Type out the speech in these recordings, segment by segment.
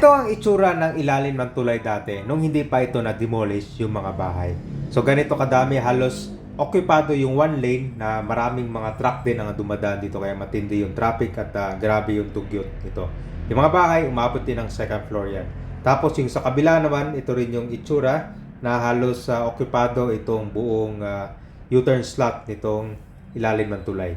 Ito ang itsura ng ilalim ng tulay dati nung hindi pa ito na-demolish yung mga bahay. So ganito kadami halos okupado yung one lane na maraming mga truck din ang dumadaan dito kaya matindi yung traffic at ah, grabe yung tugyot nito. Yung mga bahay umabot din ng second floor yan. Tapos yung sa kabila naman ito rin yung itsura na halos ah, okupado itong buong ah, U-turn slot nitong ilalim ng tulay.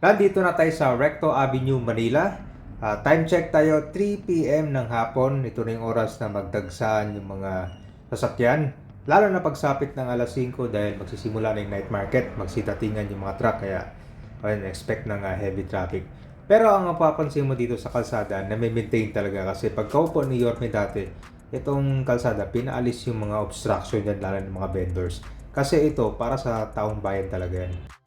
Nandito na tayo sa Recto Avenue, Manila. Ah, time check tayo 3 p.m. ng hapon. Ito na yung oras na magdagsaan yung mga sasakyan. Lalo na pagsapit ng alas 5 dahil magsisimula na yung night market, magsidatingan yung mga truck kaya ayun, expect ng heavy traffic. Pero ang mapapansin mo dito sa kalsada na may maintain talaga kasi pagkaupo ni Yorme dati, itong kalsada pinaalis yung mga obstruction dyan lalo ng mga vendors. Kasi ito para sa taong bayan talaga yan.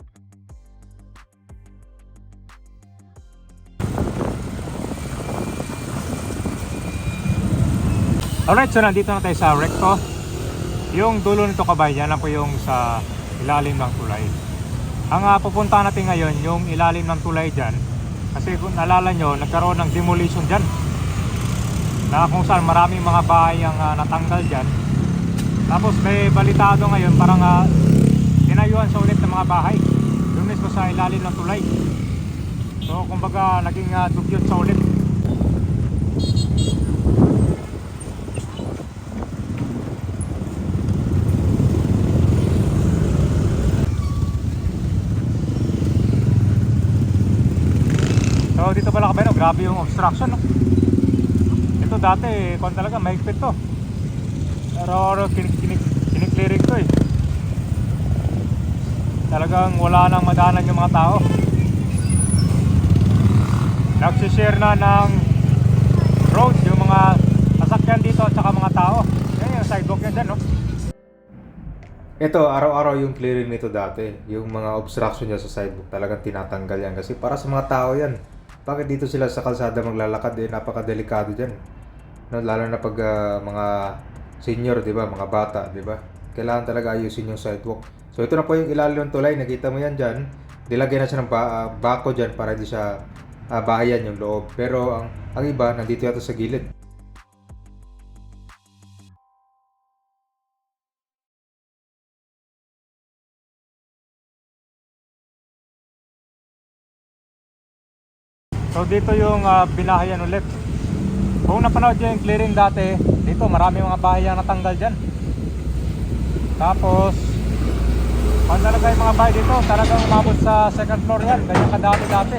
Alright, so nandito na tayo sa Recto. Yung dulo nito kabayan, yan po yung sa ilalim ng tulay. Ang uh, pupunta natin ngayon, yung ilalim ng tulay dyan. Kasi kung nalala nyo, nagkaroon ng demolition dyan. Na kung saan maraming mga bahay ang ah, natanggal dyan. Tapos may balitado ngayon, parang uh, tinayuan sa ulit ng mga bahay. Doon mismo sa ilalim ng tulay. So kumbaga naging uh, dugyot sa ulit. Pala kabayan, oh, grabe yung obstruction. No? Ito dati, kung talaga mahigpit to. Pero ano, kinik, kinik, kiniklearing to eh. Talagang wala nang madanan yung mga tao. Nagsishare na ng road yung mga sasakyan dito at saka mga tao. Yan yung sidewalk yan dyan, no? Ito, araw-araw yung clearing nito dati. Yung mga obstruction niya sa sidewalk talagang tinatanggal yan. Kasi para sa mga tao yan. Bakit dito sila sa kalsada maglalakad? Eh, napakadelikado dyan. No, lalo na pag ah, mga senior, di ba? Mga bata, di ba? Kailangan talaga ayusin yung sidewalk. So ito na po yung ilalim ng tulay. Nakita mo yan dyan. Nilagyan na siya ng ba- ah, bako dyan para hindi siya ah, bahayan yung loob. Pero ang, ang iba, nandito yata sa gilid. So dito yung uh, binahayan ulit. Kung napanood nyo yung clearing dati, dito marami mga bahay ang natanggal dyan. Tapos, kung talaga yung mga bahay dito, talagang umabot sa second floor yan. Ganyan kadami dati.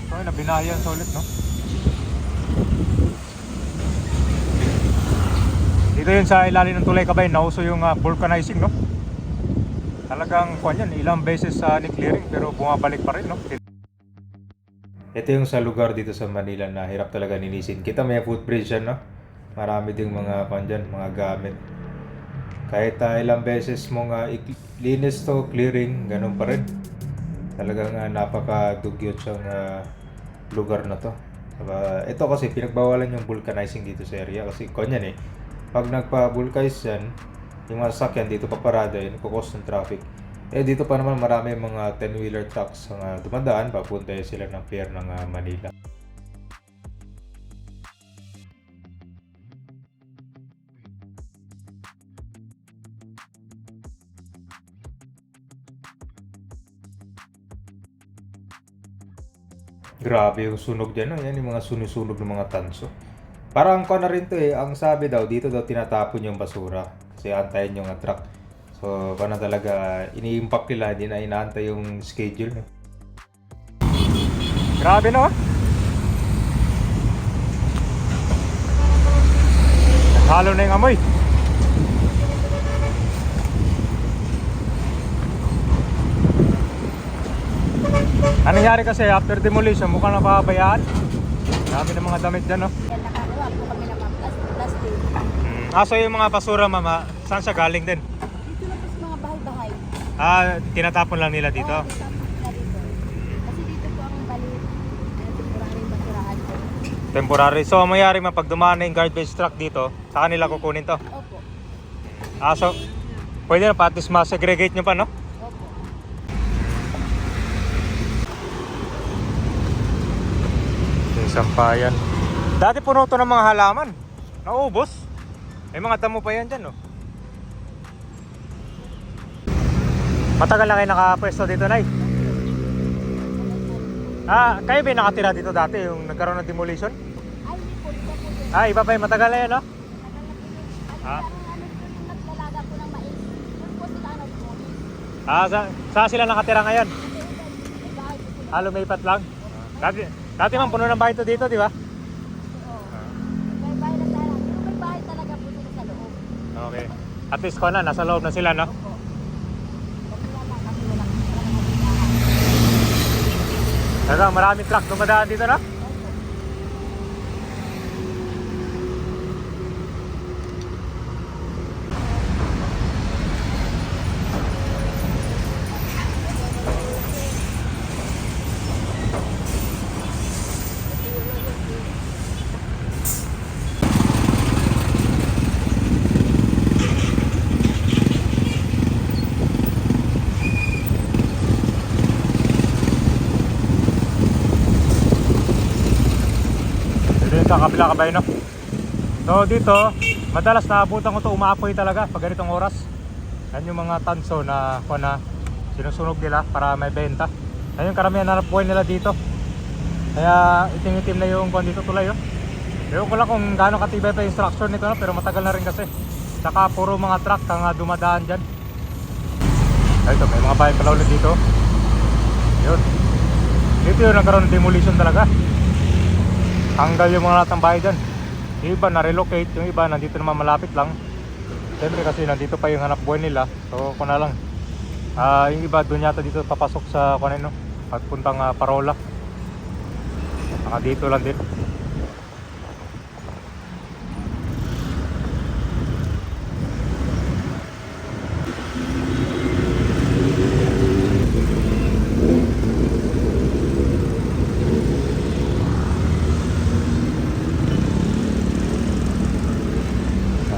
So, yun, binahayan sa ulit, no? Dito yun sa ilalim ng tulay kabay, nauso yung uh, vulcanizing, no? Talagang kwan yan, ilang beses sa ni clearing pero bumabalik pa rin, no? Ito yung sa lugar dito sa Manila na hirap talaga ninisin. Kita may footbridge yan, no? Marami ding mga kwan dyan, mga gamit. Kahit ah, ilang beses mong uh, linis to, clearing, ganun pa rin. Talagang uh, napakadugyot siyang ah, lugar na to. Diba? Ito kasi pinagbawalan yung vulcanizing dito sa area kasi kwan yan eh. Pag nagpa-vulcanize yan, yung mga sasakyan dito paparada yun, kukos ng traffic. Eh dito pa naman marami mga 10-wheeler trucks ang uh, dumadaan, papunta sila ng pier ng ah, Manila. Grabe yung sunog dyan, yan yung mga sunusunog ng mga tanso. Parang ko na rin to eh, ang sabi daw, dito daw tinatapon yung basura. Kasi antayin yung truck. So, paano talaga, ini-impact nila, hindi na inaantay yung schedule. Grabe no? Halo na yung amoy. Anong nangyari kasi after demolition, mukhang napabayaan. Dami ng mga damit dyan, no? Aso yung mga basura mama, saan siya galing din? Dito lang po sa mga bahay-bahay. Ah, tinatapon lang nila dito? Tinatapon nila dito. Kasi dito po ang balit, eh, temporary basurahan po. Temporary. So, mayari man pag dumaan na yung garbage truck dito, saan nila mm. kukunin to? Opo. Ah, so, pwede na pa, at least masegregate nyo pa, no? Opo. Yung sampayan. Dati puno to ng mga halaman. Naubos. May mga damo pa yan dyan, no? Matagal na kayo nakapwesto dito, Nay? Ah, kayo ba yung nakatira dito dati, yung nagkaroon ng demolition? Ah, iba pa yung matagal na yan, no? Ah. Ah, sa, saan sila nakatira ngayon? Ah, lumipat lang? Dati, dati man puno ng bahay to dito, di ba? Oo. May bahay na sana. Pero may bahay talaga po sila sa loob. Okay. At least ko na, nasa loob na sila, no? Talagang maraming truck dumadaan dito, no? Sa kabila kabay, no? So dito, madalas naabutan ko to umaapoy talaga pag ganitong oras. Yan yung mga tanso na kuha na sinusunog nila para may benta. Yan yung karamihan na buhay nila dito. Kaya itim-itim na yung kuha dito tulay, oh. Ewan ko lang kung gaano katibay pa yung structure nito, no? pero matagal na rin kasi. Saka puro mga truck ang ah, dumadaan dyan. Ay, ito, may mga bahay pala ulit dito. Yun. Dito yung nagkaroon ng demolition talaga. Hanggal yung mga lahat ng bahay dyan. Yung iba na-relocate, yung iba nandito naman malapit lang. Siyempre kasi nandito pa yung hanap buhay nila. So kung na lang. Ah, yung iba doon yata dito papasok sa kung ano, pagpuntang ah, Parola. Saka dito lang din.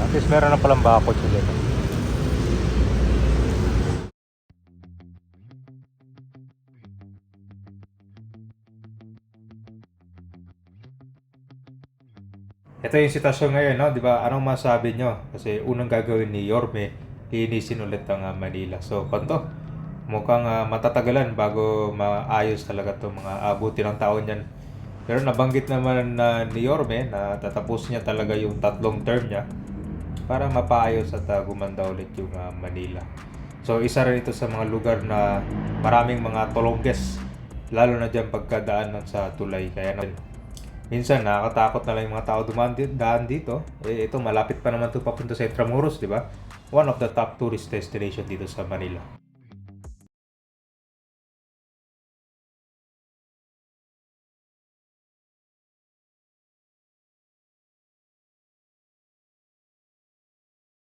At least meron na palang bakod sila. Ito yung sitwasyon ngayon, no? Di ba? Anong masabi nyo? Kasi unang gagawin ni Yorme, linisin ulit ang ah, Manila. So, kanto, mukhang ah, matatagalan bago maayos talaga itong mga abuti ng taon yan. Pero nabanggit naman na ni Yorme na tatapos niya talaga yung tatlong term niya para mapaayos at ah, gumanda ulit yung ah, Manila. So isa rin ito sa mga lugar na maraming mga tolongges lalo na dyan pagkadaan ng sa tulay. Kaya na, minsan nakakatakot na lang yung mga tao dumaan dito. Eh, ito malapit pa naman ito papunta sa Intramuros, di ba? One of the top tourist destination dito sa Manila.